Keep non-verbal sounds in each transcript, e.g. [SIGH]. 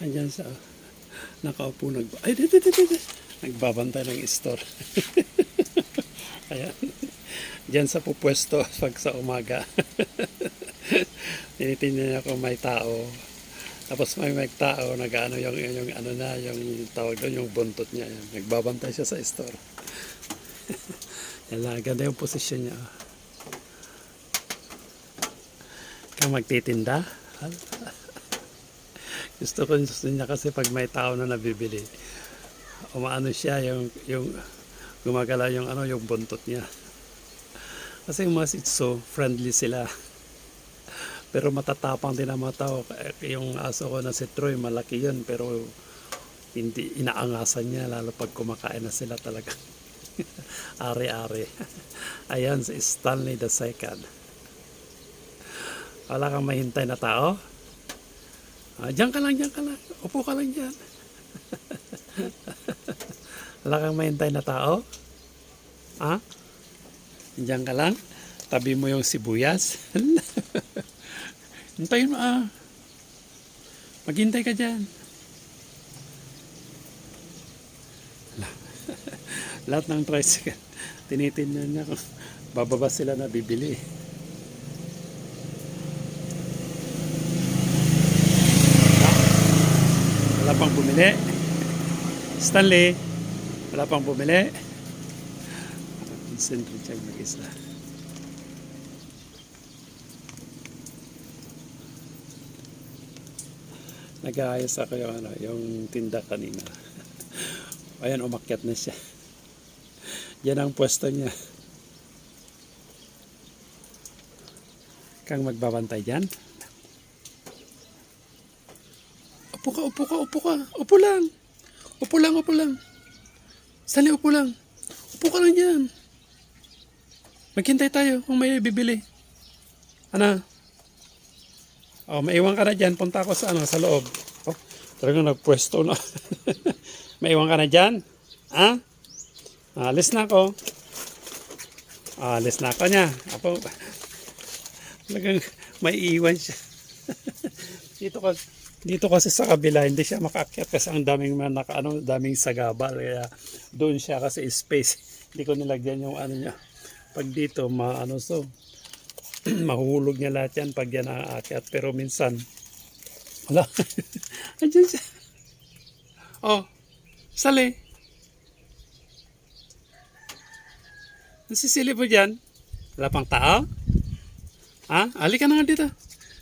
Andyan sa nakaupo nag ay di, di, di, di, nagbabantay ng store. [LAUGHS] Ayan. Diyan sa pupwesto pag sa umaga. [LAUGHS] Tinitingnan niya kung may tao. Tapos may may tao, nag-ano yung, yung, ano na, yung tawag doon, yung buntot niya. Yan. Nagbabantay siya sa store. [LAUGHS] Yan lang, ganda yung posisyon niya. Kang magtitinda. Gusto ko niya kasi pag may tao na nabibili, umaano siya yung yung gumagala yung ano yung buntot niya. Kasi yung mga sitso, friendly sila. Pero matatapang din ang mga tao. Eh, Yung aso ko na si Troy, malaki yun. Pero hindi inaangasan niya, lalo pag kumakain na sila talaga. [LAUGHS] Ari-ari. [LAUGHS] Ayan, si Stanley the Second. Wala kang mahintay na tao? Ah, diyan ka lang, diyan ka lang. Upo ka lang diyan. [LAUGHS] Wala kang mahintay na tao? Ha? Diyan ka lang? Tabi mo yung sibuyas? [LAUGHS] Hintayin mo ah. Maghintay ka dyan. La- [LAUGHS] Lahat ng tricycle, tinitingnan niya kung bababa sila na bibili. Pang bumili. Stanley, wala pang bumili. Vincent Richard mag-isa. Nag-aayos ako yung, ano, yung tinda kanina. [LAUGHS] Ayan, umakyat na siya. Yan ang pwesto niya. Kang magbabantay dyan. Upo ka, upo ka, upo ka. Upo lang. Upo lang, upo lang. Sali, upo lang. Upo ka lang dyan. Maghintay tayo kung may bibili. Ano? Oh, maiwan ka na dyan. Punta ako sa, ano, sa loob. Oh, talagang nagpwesto na. [LAUGHS] maiwan ka na dyan? Ha? Alis na ako. Alis na ako niya. Apo, [LAUGHS] talagang may iwan siya. [LAUGHS] dito ko dito kasi sa kabila hindi siya makaakyat kasi ang daming mga naka, ano, daming sagabal. Kaya doon siya kasi space. [LAUGHS] Hindi ko nilagyan yung ano niya. Pag dito maano so [CLEARS THROAT] mahuhulog niya lahat yan pag yan aakyat. Pero minsan wala. [LAUGHS] Andyan siya. Oh sali. Nasisili po dyan. Wala pang tao? Ha? Halika na nga dito.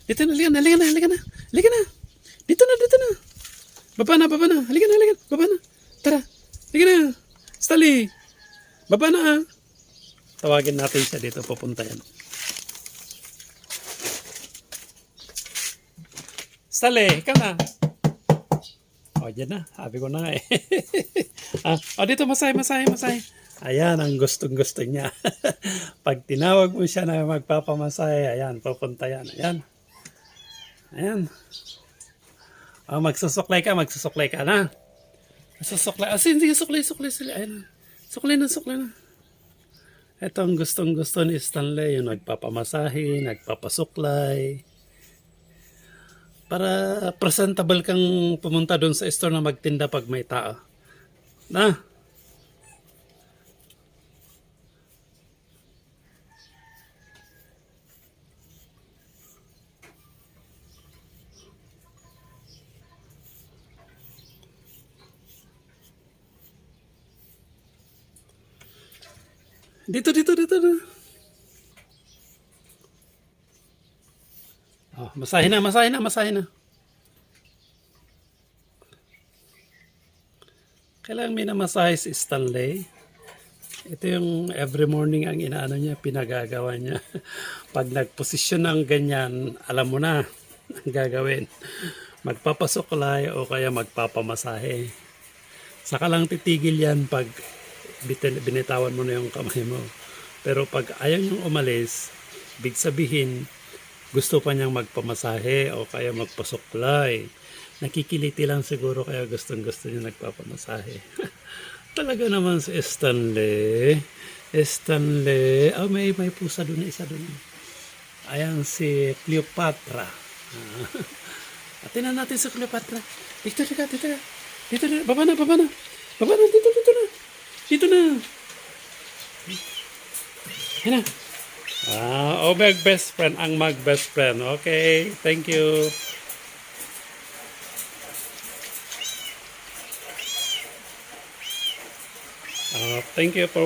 Dito na halika na halika na halika na halika na dito na dito na baba na baba na halika na halika na baba na tara halika na Stali baba na ah tawagin natin siya dito pupunta yan Stali, ikaw na. O, dyan na. Sabi ko na nga eh. [LAUGHS] ah, o, dito, masahe, masahe, masahe. Ayan, ang gustong-gusto niya. [LAUGHS] Pag tinawag mo siya na magpapamasahe, ayan, pupunta yan. Ayan. Ayan. O, magsusuklay ka, magsusuklay ka na. Magsusuklay. Ah, sige, suklay, suklay, suklay. Ayan. Suklay na, suklay na. Ito ang gustong-gusto ni Stanley, yung nagpapamasahe, nagpapasuklay para presentable kang pumunta doon sa store na magtinda pag may tao. Na? Dito, dito, dito, dito. Oh, masahin na, masahin na, masahin na. Kailangan may namasahe si Stanley. Ito yung every morning ang inaano niya, pinagagawa niya. [LAUGHS] Pag nagposisyon ng ganyan, alam mo na [LAUGHS] ang gagawin. Magpapasuklay o kaya magpapamasahe. Saka lang titigil yan pag bitin- binitawan mo na yung kamay mo. Pero pag ayaw niyong umalis, big sabihin, gusto pa niyang magpamasahe o kaya magpasuklay. Nakikiliti lang siguro kaya gustong gusto niya nagpapamasahe. [LAUGHS] Talaga naman si Stanley. Stanley. Ah, may, may pusa doon, isa doon. Ayan si Cleopatra. [LAUGHS] Tingnan natin sa Cleopatra. Dito dito ka. Dito na, baba na, baba na. Baba na, dito, dito na. Dito na. Yan na. Ah, oh, mag best friend, ang mag best friend. Okay, thank you. Ah, thank you for